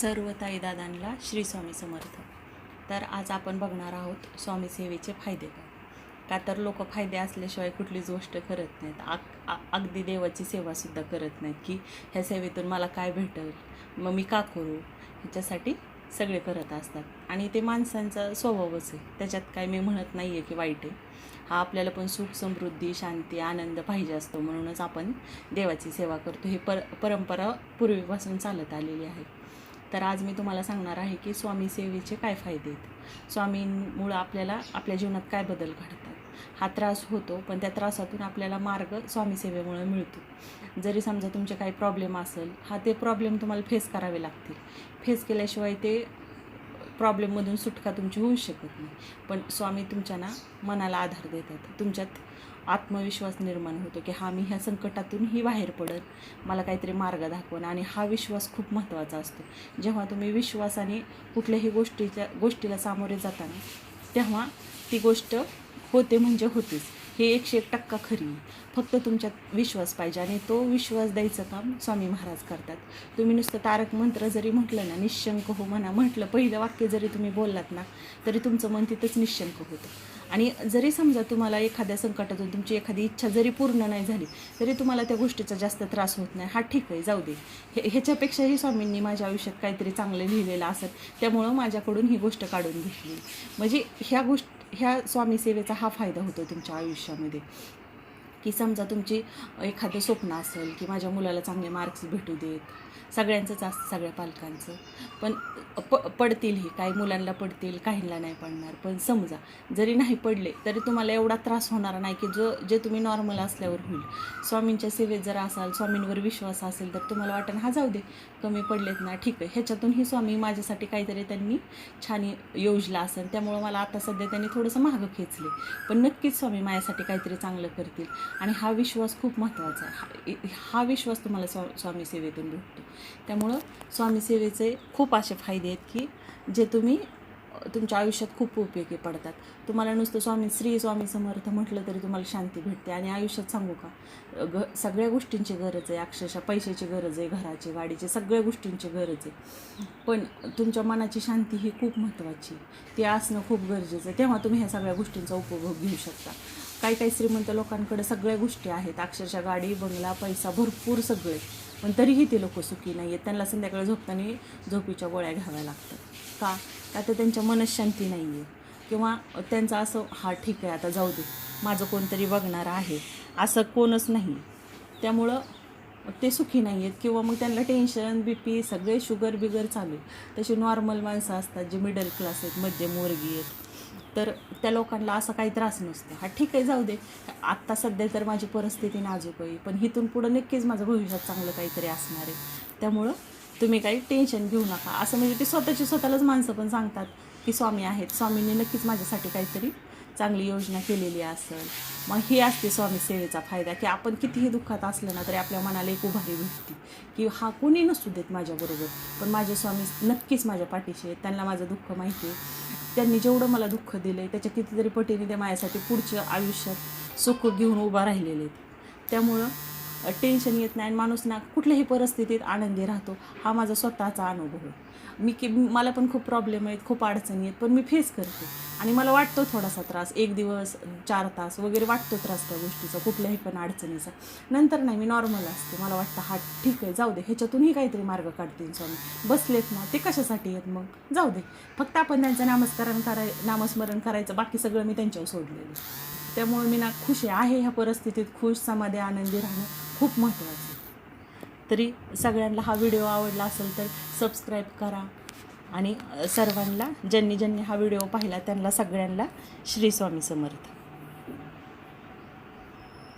सर्व ताईदादांना श्री स्वामी समर्थ. तर आज आपण बघणार आहोत स्वामी सेवेचे फायदे काय? का तर लोक फायदे असल्याशिवाय कुठलीच गोष्ट करत नाहीत. आग आ- अगदी देवाची सेवासुद्धा करत नाहीत की ह्या सेवेतून मला काय भेटेल? मग मी का करू? ह्याच्यासाठी सगळे करत असतात. आणि ते माणसांचा स्वभावच आहे. त्याच्यात काय मी म्हणत नाही आहे की वाईट आहे. हा आपल्याला पण सुख समृद्धी शांती आनंद पाहिजे असतो म्हणूनच आपण देवाची सेवा करतो. ही पर परंपरा पूर्वीपासून चालत आलेली आहे. तर आज मी तुम्हाला सांगणार आहे की स्वामी सेवेचे काय फायदे आहेत. स्वामींमुळं आपल्याला आपल्या जीवनात काय बदल घडतात. हा त्रास होतो पण त्या त्रासातून आपल्याला मार्ग स्वामी सेवेमुळे मिळतो. जरी समजा तुमचे काही प्रॉब्लेम असेल हा ते प्रॉब्लेम तुम्हाला फेस करावे लागतील. फेस केल्याशिवाय ते प्रॉब्लेममधून सुटका तुमची होऊ शकत नाही. पण स्वामी तुमच्या ना मनाला आधार देतात. तुमच्यात आत्मविश्वास निर्माण होतो की हा मी ह्या संकटातूनही बाहेर पडत मला काहीतरी मार्ग दाखवणं. आणि हा विश्वास खूप महत्त्वाचा असतो. जेव्हा तुम्ही विश्वासाने कुठल्याही गोष्टीच्या गोष्टीला सामोरे जाताना तेव्हा ती गोष्ट होते म्हणजे होतेच. हे एकशे एक टक्का खरी फक्त तुमच्यात विश्वास पाहिजे आणि तो विश्वास द्यायचं काम स्वामी महाराज करतात. तुम्ही नुसतं तारक मंत्र जरी म्हटलं ना निशंक हो म्हणा म्हटलं पहिलं वाक्य जरी तुम्ही बोललात ना तरी तुमचं मन तिथंच निशंक होतं. आणि जरी समजा तुम्हाला एखाद्या संकटातून तुमची एखादी इच्छा जरी पूर्ण नाही झाली तरी तुम्हाला त्या गोष्टीचा जास्त त्रास होत नाही. हा ठीक आहे जाऊ दे. हे ह्याच्यापेक्षाही स्वामींनी माझ्या आयुष्यात काहीतरी चांगलं लिहिलेलं असत त्यामुळं माझ्याकडून ही गोष्ट काढून घेतली. म्हणजे ह्या गोष्ट ह्या स्वामी सेवेचा हा फायदा होतो तुमच्या आयुष्यामध्ये. की समजा तुमची एखादं स्वप्न असेल की माझ्या मुलाला चांगले मार्क्स भेटू देत सगळ्यांचंच असतं सगळ्या पालकांचं. पण प पडतील हे काही मुलांना पडतील काहींना नाही पडणार. पण समजा जरी नाही पडले तरी तुम्हाला एवढा त्रास होणार नाही की जो जे तुम्ही नॉर्मल असल्यावर होईल. स्वामींच्या सेवेत जर असाल स्वामींवर विश्वास असेल तर तुम्हाला वाटेल हा जाऊ दे कमी पडलेत ना ठीक आहे. ह्याच्यातूनही स्वामी माझ्यासाठी काहीतरी त्यांनी छान योजलं असेल. त्यामुळं मला आता सध्या त्यांनी थोडंसं मागं खेचले. पण नक्कीच स्वामी माझ्यासाठी काहीतरी चांगलं करतील. आणि हा विश्वास खूप महत्त्वाचा आहे. हा- विश्वास तुम्हाला स्वा स्वामी सेवेतून भेटतो. त्यामुळं स्वामी सेवेचे खूप असे फायदे आहेत की जे तुम्ही तुमच्या आयुष्यात खूप उपयोगी पडतात. तुम्हाला नुसतं स्वामी श्री स्वामी समर्थ म्हटलं तरी तुम्हाला शांती भेटते. आणि आयुष्यात सांगू का घ ग सगळ्या गोष्टींची गरज आहे. अक्षरशः पैशाची गरज आहे घराची गाडीची सगळ्या गोष्टींची गरज आहे. पण तुमच्या मनाची शांती ही खूप महत्त्वाची ती असणं खूप गरजेचं आहे. तेव्हा तुम्ही ह्या सगळ्या गोष्टींचा उपभोग घेऊ शकता. काही काही श्रीमंत लोकांकडे सगळ्या गोष्टी आहेत. अक्षरशः गाडी बंगला पैसा भरपूर सगळे. पण तरीही ते लोक सुखी नाही आहेत त्यांना संध्याकाळी झोपताना झोपीच्या गोळ्या घ्याव्या लागतात. का? का तर त्यांच्या मनशांती नाही आहे किंवा त्यांचं असं हा ठीक आहे आता जाऊ दे. माझं कोणतरी बघणार आहे. असं कोणच नाही. त्यामुळं ते सुखी नाही आहेत किंवा मग त्यांना टेन्शन बी पी सगळे शुगर बिगर चालू आहे तशी नॉर्मल माणसं असतात जे मिडल क्लास आहेत मध्यमवर्गीय आहेत. तर त्या लोकांना असा काही त्रास नसतो. हा ठीक आहे जाऊ दे. आत्ता सध्या तर माझी परिस्थिती नाजूक आहे. पण इथून पुढं नक्कीच माझं भविष्यात चांगलं काहीतरी असणार आहे. त्यामुळं तुम्ही काही टेन्शन घेऊ नका. असं म्हणजे ते स्वतःची स्वतःलाच माणसं पण सांगतात की स्वामी आहेत. स्वामींनी नक्कीच माझ्यासाठी काहीतरी चांगली योजना केलेली असेल. मग हे असते स्वामी सेवेचा फायदा की आपण कितीही दुःखात असलं ना तरी आपल्या मनाला एक उभारी भेटते. की हा कोणी नसू देत माझ्याबरोबर. पण माझे स्वामी नक्कीच माझ्या पाठीशी आहेत. त्यांना माझं दुःख माहिती आहे. त्यांनी जेवढं मला दुःख दिलं आहे त्याच्या कितीतरी पटीने ते माझ्यासाठी पुढच्या आयुष्यात सुख घेऊन उभा राहिलेले आहेत. त्यामुळं टेन्शन येत नाही आणि माणूस ना कुठल्याही परिस्थितीत आनंदी राहतो. हा माझा स्वतःचा अनुभव आहे. मी की मला पण खूप प्रॉब्लेम आहेत खूप अडचणी आहेत पण मी फेस करते. आणि मला वाटतो थोडासा त्रास. एक दिवस चार तास वगैरे वाटतो त्रास त्या गोष्टीचा कुठल्याही पण अडचणीचा. नंतर नाही मी नॉर्मल असते. मला वाटतं हा ठीक आहे जाऊ दे. ह्याच्यातूनही काहीतरी मार्ग काढतील स्वामी. बसलेत ना ते कशासाठी आहेत मग? जाऊ दे. फक्त आपण त्यांचं नामस्मरण कराय नामस्मरण करायचं. बाकी सगळं मी त्यांच्यावर सोडलेलं त्यामुळे मी ना खुश आहे. आहे ह्या परिस्थितीत खुश समाधी आनंदी राहणं. खूप महत्त्वाचं आहे. तरी सगळ्यांना हा व्हिडिओ आवडला असेल तर सबस्क्राईब करा. आणि सर्वांना ज्यांनी ज्यांनी हा व्हिडिओ पाहिला त्यांना सगळ्यांना श्री स्वामी समर्थ.